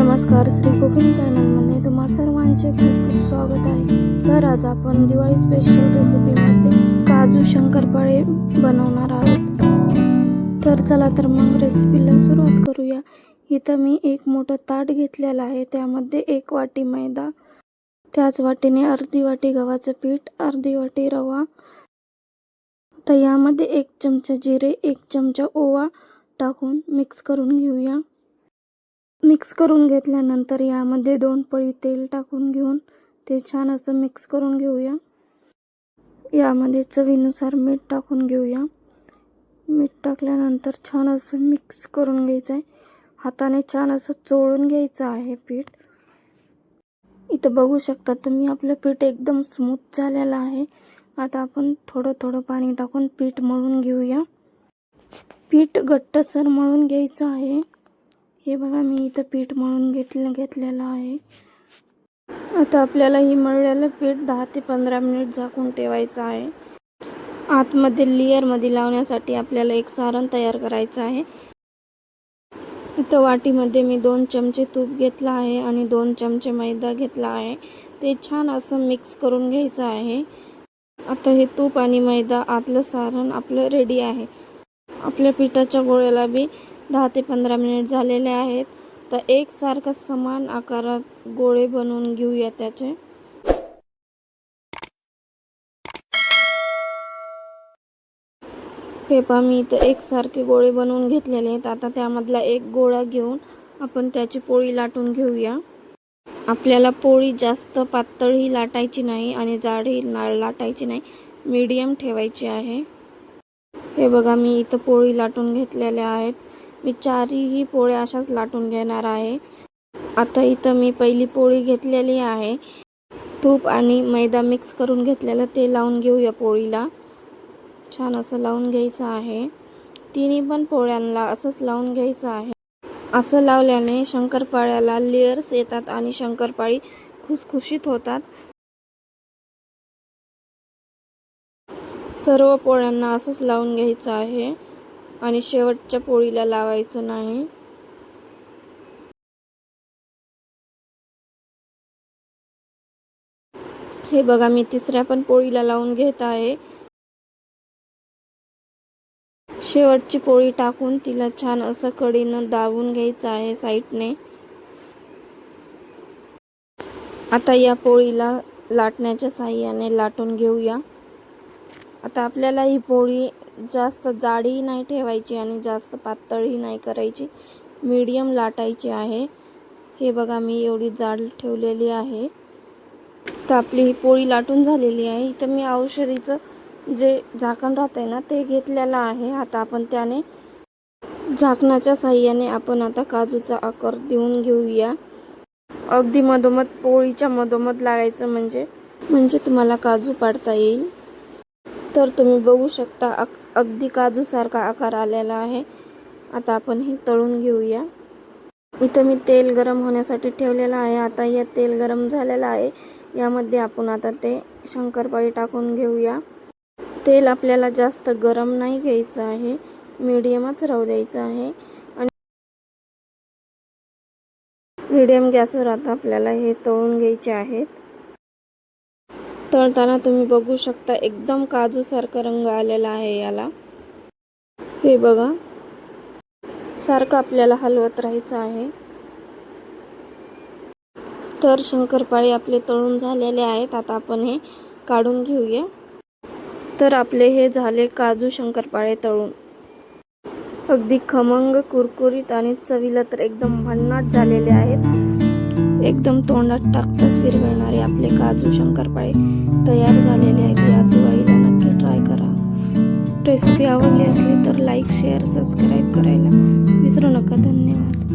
नमस्कार श्री कुकिंग चॅनलमध्ये तुम्हा सर्वांचे खूप खूप स्वागत आहे. तर आज आपण दिवाळी स्पेशल रेसिपीमध्ये काजू शंकरपाळे बनवणार आहोत. तर चला तर मग रेसिपीला सुरुवात करूया. इथं मी एक मोठं ताट घेतलेलं आहे. त्यामध्ये एक वाटी मैदा त्याच वाटीने अर्धी वाटी गव्हाचं पीठ अर्धी वाटी रवा तर यामध्ये एक चमचा जिरे एक चमचा ओवा टाकून मिक्स करून घेऊया. मिक्स करून घेतल्यानंतर यामध्ये दोन पळी तेल टाकून घेऊन ते छान असं मिक्स करून घेऊया. यामध्ये चवीनुसार मीठ टाकून घेऊया. मीठ टाकल्यानंतर छान असं मिक्स करून घ्यायचं आहे. हाताने छान असं चोळून घ्यायचं आहे पीठ. इथं बघू शकता तुम्ही आपलं पीठ एकदम स्मूथ झालेलं आहे. आता आपण थोडं थोडं पाणी टाकून पीठ मळून घेऊया. पीठ घट्टसर मळून घ्यायचं आहे. हे बघा मी इथं पीठ मळून घेतलं घेतलेलं आहे. आता आपल्याला ही मळलेलं पीठ दहा ते पंधरा मिनिट झाकून ठेवायचं आहे. आतमध्ये लेअरमध्ये लावण्यासाठी आपल्याला एक सारण तयार करायचं आहे. इथं वाटीमध्ये मी दोन चमचे तूप घेतलं आहे आणि दोन चमचे मैदा घेतला आहे. ते छान असं मिक्स करून घ्यायचं आहे. आता हे तूप आणि मैदा आतलं सारण आपलं रेडी आहे. आपल्या पिठाच्या गोळ्याला बी दहा ते पंधरा मिनिट झालेले आहेत. तर एकसारखं समान आकारात गोळे बनवून घेऊया त्याचे. हे पहा मी इथं एकसारखे गोळे बनवून घेतलेले आहेत. आता त्यामधला एक गोळा घेऊन आपण त्याची पोळी लाटून घेऊया. आपल्याला पोळी जास्त पातळही लाटायची नाही आणि जाडही लाटायची नाही. मीडियम ठेवायची आहे. हे बघा मी इथं पोळी लाटून घेतलेल्या आहेत. मी चारही पोळ्या अशाच लाटून घेणार आहे. आता इथं मी पहिली पोळी घेतलेली आहे. तूप आणि मैदा मिक्स करून घेतलेलं ते लावून घेऊया पोळीला. छान असं लावून घ्यायचं आहे. तिन्ही पण पोळ्यांना असंच लावून घ्यायचं आहे. असं लावल्याने शंकरपाळ्याला लेयर्स येतात आणि शंकरपाळी खुसखुशीत होतात. सर्व पोळ्यांना असंच लावून घ्यायचं आहे. आणि शेवटच्या पोळीला लावायचं नाही. हे बघा मी तिसऱ्या पण पोळीला लावून घेत आहे. शेवटची पोळी टाकून तिला छान असं कडीनं दाबून घ्यायचं आहे साईडने. आता या पोळीला लाटण्याच्या साह्याने लाटून घेऊया. आता आपल्याला ही पोळी जास्त जाडही नाही ठेवायची आणि जास्त पातळही नाही करायची. मीडियम लाटायची आहे. हे बघा मी एवढी जाड ठेवलेली आहे. तर आपली ही पोळी लाटून झालेली आहे. इथं मी औषधीचं जे झाकण राहतंय ना ते घेतलेलं आहे. आता आपण त्याने झाकणाच्या साह्याने आपण आता काजूचा आकार देऊन घेऊया. अगदी मधोमध पोळीच्या मधोमध लागायचं म्हणजे म्हणजे तुम्हाला काजू पाडता येईल. तर तुम्ही बघू शकता अगदी काजूसारखा आकार आलेला आहे. आता आपण हे तळून घेऊया. इथं मी तेल गरम होण्यासाठी ठेवलेलं आहे. आता हे तेल गरम झालेलं आहे. यामध्ये आपण आता ते शंकरपाळी टाकून घेऊया. तेल आपल्याला जास्त गरम नाही घ्यायचं आहे. मीडियमच राहू द्यायचं आहे. आणि मीडियम गॅसवर आता आपल्याला हे तळून घ्यायचे आहेत. तळताना तुम्ही बघू शकता एकदम काजूसारखा रंग आलेला आहे याला. हे बघा. सारखं आपल्याला हलवत राहायचं आहे. तर शंकरपाळी आपले तळून झालेले आहेत. आता आपण हे काढून घेऊया. तर आपले हे झाले काजू शंकरपाळे तळून. अगदी खमंग कुरकुरीत आणि चवीला तर एकदम भन्नाट झालेले आहेत. एकदम तोंडात टाकताच विरघळणारे आपले काजू शंकरपाळे तयार झालेले आहेत. या दिवाळीला नक्की ट्राय करा. रेसिपी आवडली असली तर लाईक शेअर सबस्क्राईब करायला विसरू नका. धन्यवाद.